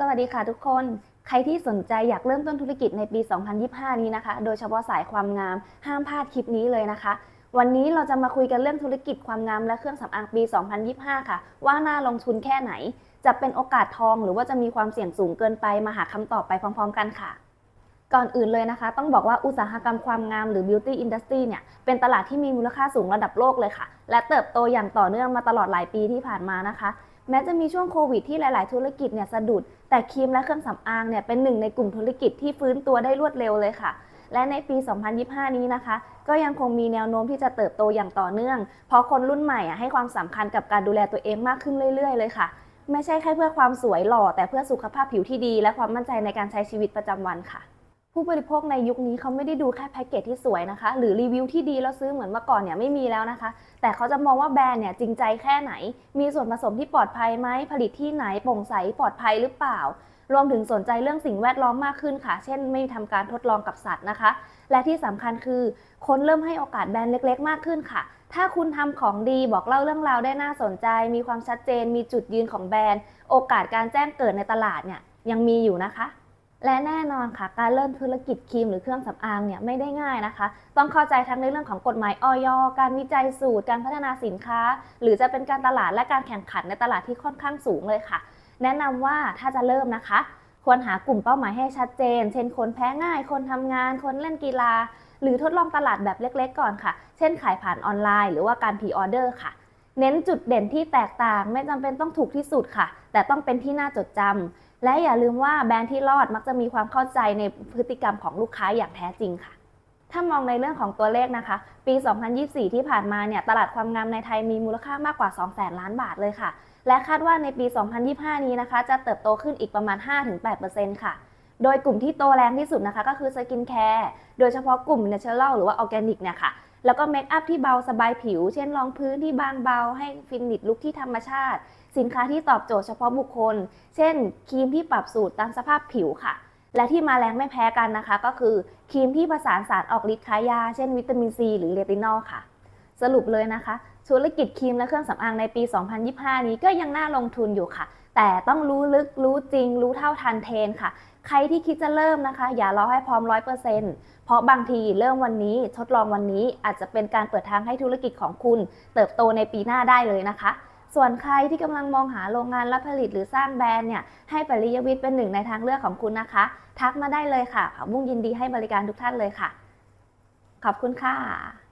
สวัสดีค่ะทุกคน ใครที่สนใจอยากเริ่มต้นธุรกิจในปี 2025 นี้นะคะ โดยเฉพาะสายความงาม ห้ามพลาดคลิปนี้เลยนะคะ วันนี้เราจะมาคุยกันเรื่องธุรกิจความงามและเครื่องสำอางปี 2025 ค่ะ ว่าน่าลงทุนแค่ไหน จะเป็นโอกาสทองหรือว่าจะมีความเสี่ยงสูงเกินไป มาหาคำตอบไปพร้อม ๆ กันค่ะก่อนอื่นเลยนะคะ ต้องบอกว่าอุตสาหกรรมความงามหรือ beauty industry เนี่ยเป็นตลาดที่มีมูลค่าสูงระดับโลกเลยค่ะ และเติบโตอย่างต่อเนื่องมาตลอดหลายปีที่ผ่านมานะคะ แม้จะมีช่วงโควิดที่หลาย ๆ ธุรกิจเนี่ยสะดุด แต่ครีมและเครื่องสำอางเนี่ยเป็นหนึ่งในกลุ่มธุรกิจที่ฟื้นตัวได้รวดเร็วเลยค่ะ และในปี 2025 นี้นะคะ ก็ยังคงมีแนวโน้มที่จะเติบโตอย่างต่อเนื่อง เพราะคนรุ่นใหม่อะให้ความสำคัญกับการดูแลตัวเองมากขึ้นเรื่อย ๆ เลยค่ะ ไม่ใช่แค่เพื่อความสวยหล่อ แต่เพื่อสุขภาพผิวที่ดี และความมั่นใจในการใช้ชีวิตประจำวันค่ะ ผู้บริโภคในยุคนี้เขาไม่ได้ดูแค่แพ็กเกจที่สวยนะคะ หรือรีวิวที่ดีแล้วซื้อเหมือนเมื่อก่อนเนี่ยไม่มีแล้วนะคะ แต่เขาจะมองว่าแบรนด์เนี่ยจริงใจแค่ไหน มีส่วนผสมที่ปลอดภัยไหมผลิตที่ไหนโปร่งใสปลอดภัยหรือเปล่า รวมถึงสนใจเรื่องสิ่งแวดล้อมมากขึ้นค่ะ เช่น ไม่ทำการทดลองกับสัตว์นะคะ และที่สำคัญคือคนเริ่มให้โอกาสแบรนด์เล็ก ๆ มากขึ้นค่ะถ้าคุณทำของดีบอกเล่าเรื่องราวได้น่าสนใจ มีความชัดเจน มีจุดยืนของแบรนด์ โอกาสการแจ้งเกิดในตลาดเนี่ยยังมีอยู่นะคะ และแน่นอนค่ะการเริ่มธุรกิจครีมหรือเครื่องสำอางเนี่ยไม่ได้ง่ายนะคะ ต้องเข้าใจทั้งในเรื่องของกฎหมายออยการวิจัยสูตร การพัฒนาสินค้า หรือจะเป็นการตลาดและการแข่งขันในตลาดที่ค่อนข้างสูงเลยค่ะ แนะนำว่าถ้าจะเริ่มนะคะ ควรหากลุ่มเป้าหมายให้ชัดเจน เช่นคนแพ้ง่าย คนทำงาน คนเล่นกีฬา หรือทดลองตลาดแบบเล็ก ๆ ก่อนค่ะ เช่นขายผ่านออนไลน์ หรือว่าการพรีออเดอร์ค่ะเน้นจุดเด่นที่แตกต่างไม่จำเป็นต้องถูกที่สุดค่ะ แต่ต้องเป็นที่น่าจดจำ และอย่าลืมว่าแบรนด์ที่รอดมักจะมีความเข้าใจในพฤติกรรมของลูกค้าอย่างแท้จริงค่ะ ถ้ามองในเรื่องของตัวเลขนะคะ ปี 2024 ที่ผ่านมาเนี่ยตลาดความงามในไทยมีมูลค่ามากกว่า 200,000 ล้านบาทเลยค่ะ และคาดว่าในปี 2025 นี้นะคะ จะเติบโตขึ้นอีกประมาณ 5-8%ค่ะโดยกลุ่มที่โตแรงที่สุดนะคะ ก็คือสกินแคร์ โดยเฉพาะกลุ่ม Natural หรือว่าออร์แกนิกเนี่ยค่ะ แล้วก็เมคอัพที่เบาสบายผิว เช่นรองพื้นที่บางเบา ให้ฟินิชลุคที่ธรรมชาติ สินค้าที่ตอบโจทย์เฉพาะบุคคล เช่นครีมที่ปรับสูตรตามสภาพผิวค่ะ และที่มาแรงไม่แพ้กันนะคะ ก็คือครีมที่ผสานสารออกฤทธิ์คล้ายยา เช่นวิตามินซีหรือเรตินอลค่ะ สรุปเลยนะคะ ธุรกิจครีมและเครื่องสำอางในปี 2025 นี้ก็ยังน่าลงทุนอยู่ค่ะ แต่ต้องรู้ลึกรู้จริง รู้เท่าทันเทรนค่ะ ใครที่คิดจะเริ่มนะคะ อย่ารอให้พร้อม100%เปอร์เซ็นต์เพราะบางทีเริ่มวันนี้ทดลองวันนี้อาจจะเป็นการเปิดทางให้ธุรกิจของคุณ เติบโตในปีหน้าได้เลยนะคะ ส่วนใครที่กำลังมองหาโรงงานรับผลิตหรือสร้างแบรนด์เนี่ยให้ปริยวิทย์เป็นหนึ่งในทางเลือกของคุณนะคะ ทักมาได้เลยค่ะผักบุ้งยินดีให้บริการทุกท่านเลยค่ะ ขอบคุณค่ะ